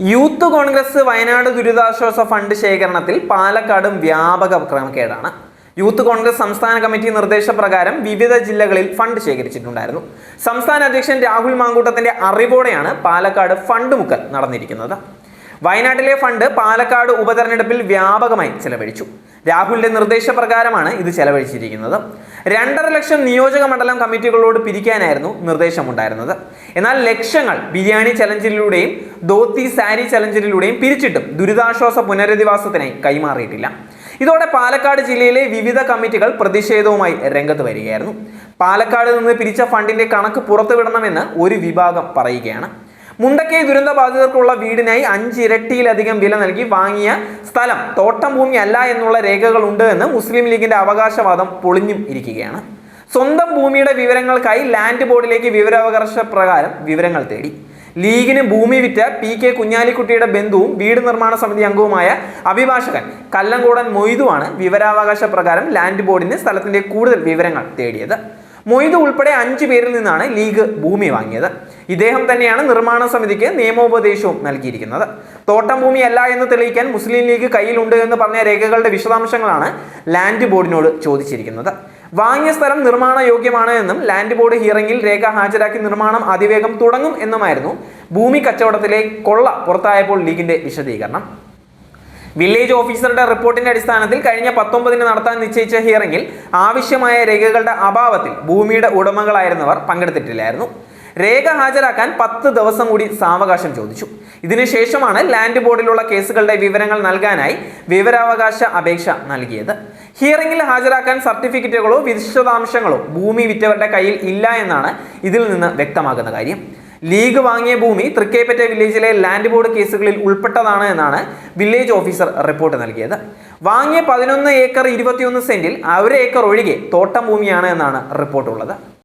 Youth Congress Wayanad ദുരിതാശ്വാസ fund ശേഖരണത്തിൽ പാലക്കാടും വ്യാപക ക്രമക്കേടാണ് യൂത്ത് കോൺഗ്രസ് സംസ്ഥാന കമ്മിറ്റി നിർദ്ദേശപ്രകാരം വിവിധ ജില്ലകളിൽ ഫണ്ട് ശേഖരിച്ചിട്ടുണ്ടായിരുന്നു. സംസ്ഥാന അധ്യക്ഷൻ രാഹുൽ മാങ്കൂട്ടത്തിന്റെ അറിവോടെയാണ് പാലക്കാട് ഫണ്ട് മുക്കൽ നടന്നിരിക്കുന്നത്. വയനാട്ടിലെ ഫണ്ട് പാലക്കാട് ഉപതെരഞ്ഞെടുപ്പിൽ വ്യാപകമായി ചെലവഴിച്ചു. രാഹുലിന്റെ നിർദ്ദേശപ്രകാരമാണ് ഇത് ചെലവഴിച്ചിരിക്കുന്നത്. രണ്ടര ലക്ഷം നിയോജക മണ്ഡലം കമ്മിറ്റികളോട് പിരിക്കാനായിരുന്നു നിർദ്ദേശമുണ്ടായിരുന്നത്. എന്നാൽ ലക്ഷങ്ങൾ ബിരിയാണി ചലഞ്ചിലൂടെയും ധോത്തി സാരി ചലഞ്ചിലൂടെയും പിരിച്ചിട്ടും ദുരിതാശ്വാസ പുനരധിവാസത്തിനായി കൈമാറിയിട്ടില്ല. ഇതോടെ പാലക്കാട് ജില്ലയിലെ വിവിധ കമ്മിറ്റികൾ പ്രതിഷേധവുമായി രംഗത്ത് വരികയായിരുന്നു. പാലക്കാട് നിന്ന് പിരിച്ച ഫണ്ടിന്റെ കണക്ക് പുറത്തുവിടണമെന്ന് ഒരു വിഭാഗം പറയുകയാണ്. മുണ്ടക്കൈ ദുരന്ത ബാധിതർക്കുള്ള വീടിനായി അഞ്ചിരട്ടിയിലധികം വില നൽകി വാങ്ങിയ സ്ഥലം. തോട്ടം ഭൂമി അല്ല എന്നുള്ള രേഖകളുണ്ട് എന്ന് മുസ്ലിം ലീഗിന്റെ അവകാശവാദം പൊളിഞ്ഞും ഇരിക്കുകയാണ്. സ്വന്തം ഭൂമിയുടെ വിവരങ്ങൾക്കായി ലാൻഡ് ബോർഡിലേക്ക് വിവരാവകാശ പ്രകാരം വിവരങ്ങൾ തേടി. ലീഗിന് ഭൂമി വിറ്റ പി കെ കുഞ്ഞാലിക്കുട്ടിയുടെ ബന്ധുവും വീട് നിർമ്മാണ സമിതി അംഗവുമായ അഭിഭാഷകൻ കല്ലങ്കോടൻ മൊയ്തുവാണ് വിവരാവകാശ പ്രകാരം ലാൻഡ് ബോർഡിന് സ്ഥലത്തിന്റെ കൂടുതൽ വിവരങ്ങൾ തേടിയത്. മൊയ്തു ഉൾപ്പെടെ അഞ്ചു പേരിൽ നിന്നാണ് ലീഗ് ഭൂമി വാങ്ങിയത്. ഇദ്ദേഹം തന്നെയാണ് നിർമ്മാണ സമിതിക്ക് നിയമോപദേശവും നൽകിയിരിക്കുന്നത്. തോട്ടം ഭൂമിയല്ല എന്ന് തെളിയിക്കാൻ മുസ്ലിം ലീഗ് കയ്യിലുണ്ട് എന്ന് പറഞ്ഞ രേഖകളുടെ വിശദാംശങ്ങളാണ് ലാൻഡ് ബോർഡിനോട് ചോദിച്ചിരിക്കുന്നത്. വാങ്ങിയ സ്ഥലം നിർമ്മാണ യോഗ്യമാണ് എന്നും ലാൻഡ് ബോർഡ് ഹിയറിംഗിൽ രേഖ ഹാജരാക്കി നിർമ്മാണം അതിവേഗം തുടങ്ങും എന്നുമായിരുന്നു ഭൂമി കച്ചവടത്തിലെ കൊള്ള പുറത്തായപ്പോൾ ലീഗിന്റെ വിശദീകരണം. വില്ലേജ് ഓഫീസറുടെ റിപ്പോർട്ടിന്റെ അടിസ്ഥാനത്തിൽ കഴിഞ്ഞ പത്തൊമ്പതിന് നടത്താൻ നിശ്ചയിച്ച ഹിയറിംഗിൽ ആവശ്യമായ രേഖകളുടെ അഭാവത്തിൽ ഭൂമിയുടെ ഉടമകളായിരുന്നവർ പങ്കെടുത്തിട്ടില്ലായിരുന്നു. രേഖ ഹാജരാക്കാൻ പത്ത് ദിവസം കൂടി സാവകാശം ചോദിച്ചു. ഇതിനുശേഷമാണ് ലാൻഡ് ബോർഡിലുള്ള കേസുകളുടെ വിവരങ്ങൾ നൽകാനായി വിവരാവകാശ അപേക്ഷ നൽകിയത്. ഹിയറിംഗിൽ ഹാജരാക്കാൻ സർട്ടിഫിക്കറ്റുകളോ വിശദാംശങ്ങളോ ഭൂമി വിറ്റവരുടെ കയ്യിൽ ഇല്ല എന്നാണ് ഇതിൽ നിന്ന് വ്യക്തമാകുന്ന കാര്യം. ലീഗ് വാങ്ങിയ ഭൂമി തൃക്കേപ്പറ്റ വില്ലേജിലെ ലാൻഡ് ബോർഡ് കേസുകളിൽ ഉൾപ്പെട്ടതാണ് എന്നാണ് വില്ലേജ് ഓഫീസർ റിപ്പോർട്ട് നൽകിയത്. വാങ്ങിയ പതിനൊന്ന് ഏക്കർ ഇരുപത്തിയൊന്ന് സെന്റിൽ ഒരു ഏക്കർ ഒഴികെ തോട്ടം ഭൂമിയാണ് എന്നാണ് റിപ്പോർട്ടുള്ളത്.